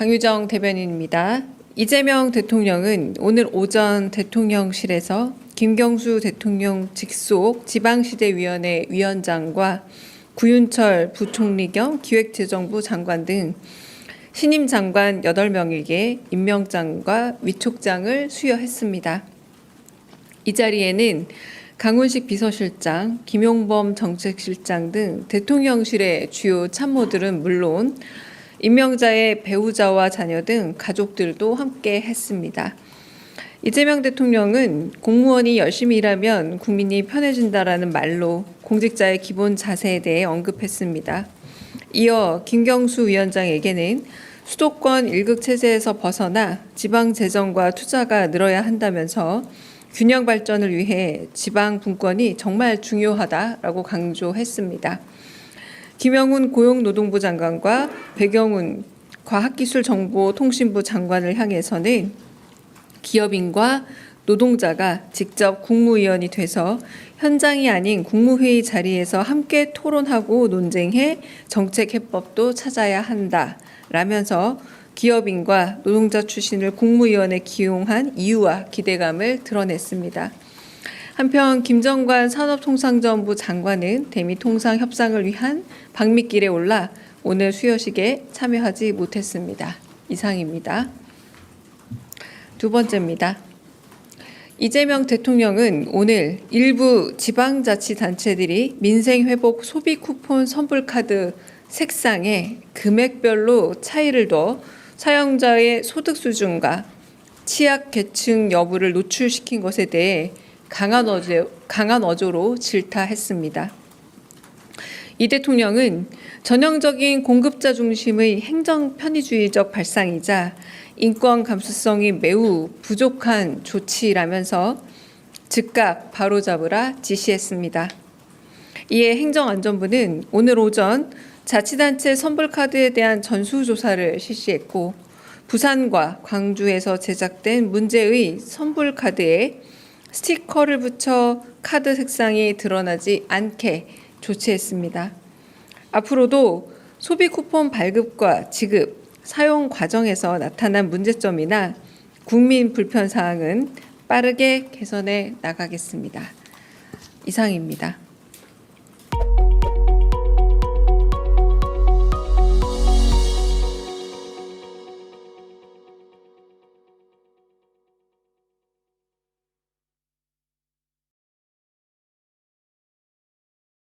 강유정 대변인입니다. 이재명 대통령은 오늘 오전 대통령실에서 김경수 대통령 직속 지방시대위원회 위원장과 구윤철 부총리 겸 기획재정부 장관 등 신임 장관 8명에게 임명장과 위촉장을 수여했습니다. 이 자리에는 강훈식 비서실장, 김용범 정책실장 등 대통령실의 주요 참모들은 물론 임명자의 배우자와 자녀 등 가족들도 함께 했습니다. 이재명 대통령은 공무원이 열심히 일하면 국민이 편해진다라는 말로 공직자의 기본 자세에 대해 언급했습니다. 이어 김경수 위원장에게는 수도권 일극 체제에서 벗어나 지방 재정과 투자가 늘어야 한다면서 균형 발전을 위해 지방 분권이 정말 중요하다라고 강조했습니다. 김영훈 고용노동부 장관과 배경훈 과학기술정보통신부 장관을 향해서는 기업인과 노동자가 직접 국무위원이 돼서 현장이 아닌 국무회의 자리에서 함께 토론하고 논쟁해 정책 해법도 찾아야 한다. 라면서 기업인과 노동자 출신을 국무위원에 기용한 이유와 기대감을 드러냈습니다. 한편 김정관 산업통상자원부 장관은 대미 통상 협상을 위한 방미길에 올라 오늘 수여식에 참여하지 못했습니다. 이상입니다. 두 번째입니다. 이재명 대통령은 오늘 일부 지방자치단체들이 민생회복 소비 쿠폰 선불카드 색상에 금액별로 차이를 둬 사용자의 소득 수준과 취약 계층 여부를 노출시킨 것에 대해 강한 어조, 강한 어조로 질타했습니다. 이 대통령은 전형적인 공급자 중심의 행정 편의주의적 발상이자 인권 감수성이 매우 부족한 조치라면서 즉각 바로잡으라 지시했습니다. 이에 행정안전부는 오늘 오전 자치단체 선불카드에 대한 전수조사를 실시했고 부산과 광주에서 제작된 문제의 선불카드에 스티커를 붙여 카드 색상이 드러나지 않게 조치했습니다. 앞으로도 소비 쿠폰 발급과 지급, 사용 과정에서 나타난 문제점이나 국민 불편 사항은 빠르게 개선해 나가겠습니다. 이상입니다.